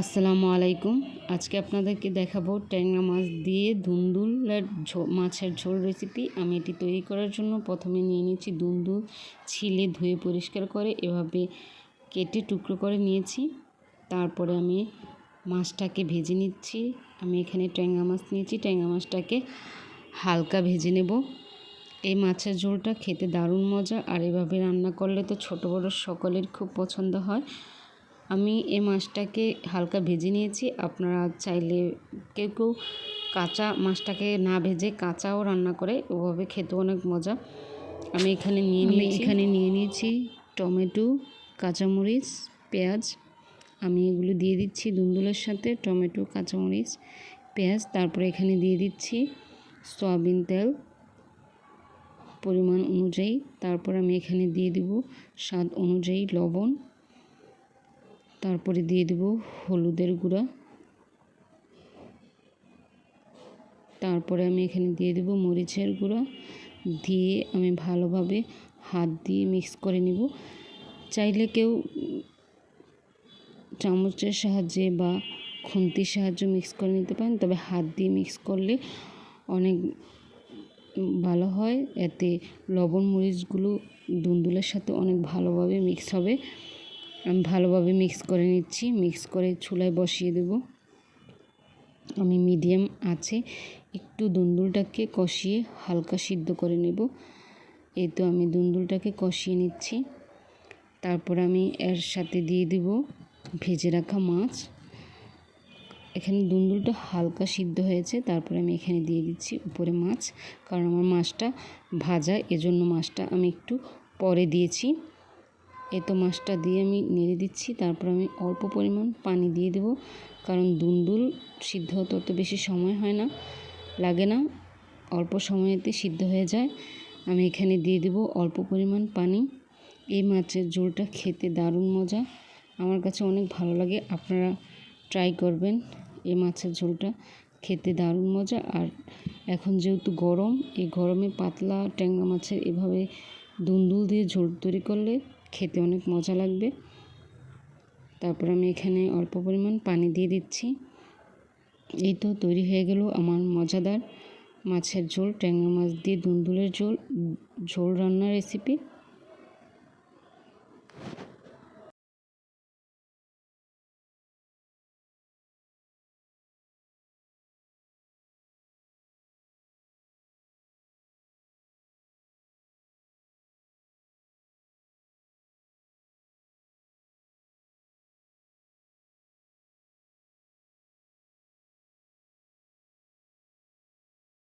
আসসালামু আলাইকুম। আজকে আপনাদেরকে দেখাবো ট্যাংরা মাছ দিয়ে দুন্দুলের মাছের ঝোল রেসিপি আমি এটি তৈরি করার জন্য প্রথমে নিয়ে নিয়েছি দুন্দুল, ছিলে ধুয়ে পরিষ্কার করে এভাবে কেটে টুকরো করে নিয়েছি। তারপরে আমি মাছটাকে ভেজে নিচ্ছি। আমি এখানে ট্যাংরা মাছ নিয়েছি। ট্যাংরা মাছটাকে হালকা ভেজে নেব। এই মাছের ঝোলটা খেতে দারুণ মজা। আর এভাবে রান্না করলে তো ছোট বড় সকলের খুব পছন্দ হয়। আমি এই মাছটাকে হালকা ভেজে নিয়েছি। আপনারা চাইলে কেউ কেউ কাঁচা মাছটাকে না ভেজে কাঁচাও রান্না করে ওভাবে খেতে অনেক মজা। আমি এখানে নিয়ে নিয়েছি এখানে নিয়ে নিয়েছি টমেটো কাঁচামরিচ পেঁয়াজ। আমি এগুলো দিয়ে দিচ্ছি দুন্দুলের সাথে টমেটো কাঁচামরিচ পেঁয়াজ। তারপরে এখানে দিয়ে দিচ্ছি সয়াবিন তেল পরিমাণ অনুযায়ী। তারপর আমি এখানে দিয়ে দিব স্বাদ অনুযায়ী লবণ। তারপরে দিয়ে দেব হলুদের গুঁড়া। তারপরে আমি এখানে দিয়ে দেব মরিচের গুঁড়া। দিয়ে আমি ভালোভাবে হাত দিয়ে মিক্স করে নিব। চাইলে কেউ চামচের সাহায্যে বা খুন্তির সাহায্যে মিক্স করে নিতে পারেন। তবে হাত দিয়ে মিক্স করলে অনেক ভালো হয়। এতে লবণ, মরিচগুলো দুন্দুলের সাথে অনেক ভালোভাবে মিক্স হবে। আমি ভালোভাবে মিক্স করে নিচ্ছি। মিক্স করে চুলায় বসিয়ে দেব। আমি মিডিয়াম আছে। একটু দুন্দুলটাকে কষিয়ে হালকা সিদ্ধ করে নেব। এই তো আমি দুন্দুলটাকে কষিয়ে নিচ্ছি। তারপর আমি এর সাথে দিয়ে দেব ভেজে রাখা মাছ। এখানে দুন্দুলটা হালকা সিদ্ধ হয়েছে। তারপরে আমি এখানে দিয়ে দিচ্ছি উপরে মাছ। কারণ আমার মাছটা ভাজা, এজন্য মাছটা আমি একটু পরে দিয়েছি। এই তো মাছটা দিয়ে আমি নেড়ে দিচ্ছি, তারপর আমি অল্প পরিমাণ পানি দিয়ে দেব। কারণ দুন্দুল সিদ্ধ হতে অত বেশি সময় হয় না, লাগে না, অল্প সময়েতে সিদ্ধ হয়ে যায়। আমি এখানে দিয়ে দেব অল্প পরিমাণ পানি। এই মাছের ঝোলটা খেতে দারুণ মজা। আমার কাছে অনেক ভালো লাগে, আপনারা ট্রাই করবেন। এই মাছের ঝোলটা খেতে দারুণ মজা। আর এখন যেহেতু গরম, এই গরমে পাতলা ট্যাংরা মাছের এভাবে দুন্দুল দিয়ে ঝোল তৈরি করলে খেতে অনেক মজা লাগবে। তারপর আমি এখানে অল্প পরিমাণ পানি দিয়ে দিচ্ছি। এই তো তৈরি হয়ে গেল আমার মজাদার মাছের ঝোল, ট্যাংরা মাছ দিয়ে দুন্দুলের ঝোল ঝোল রান্নার রেসিপি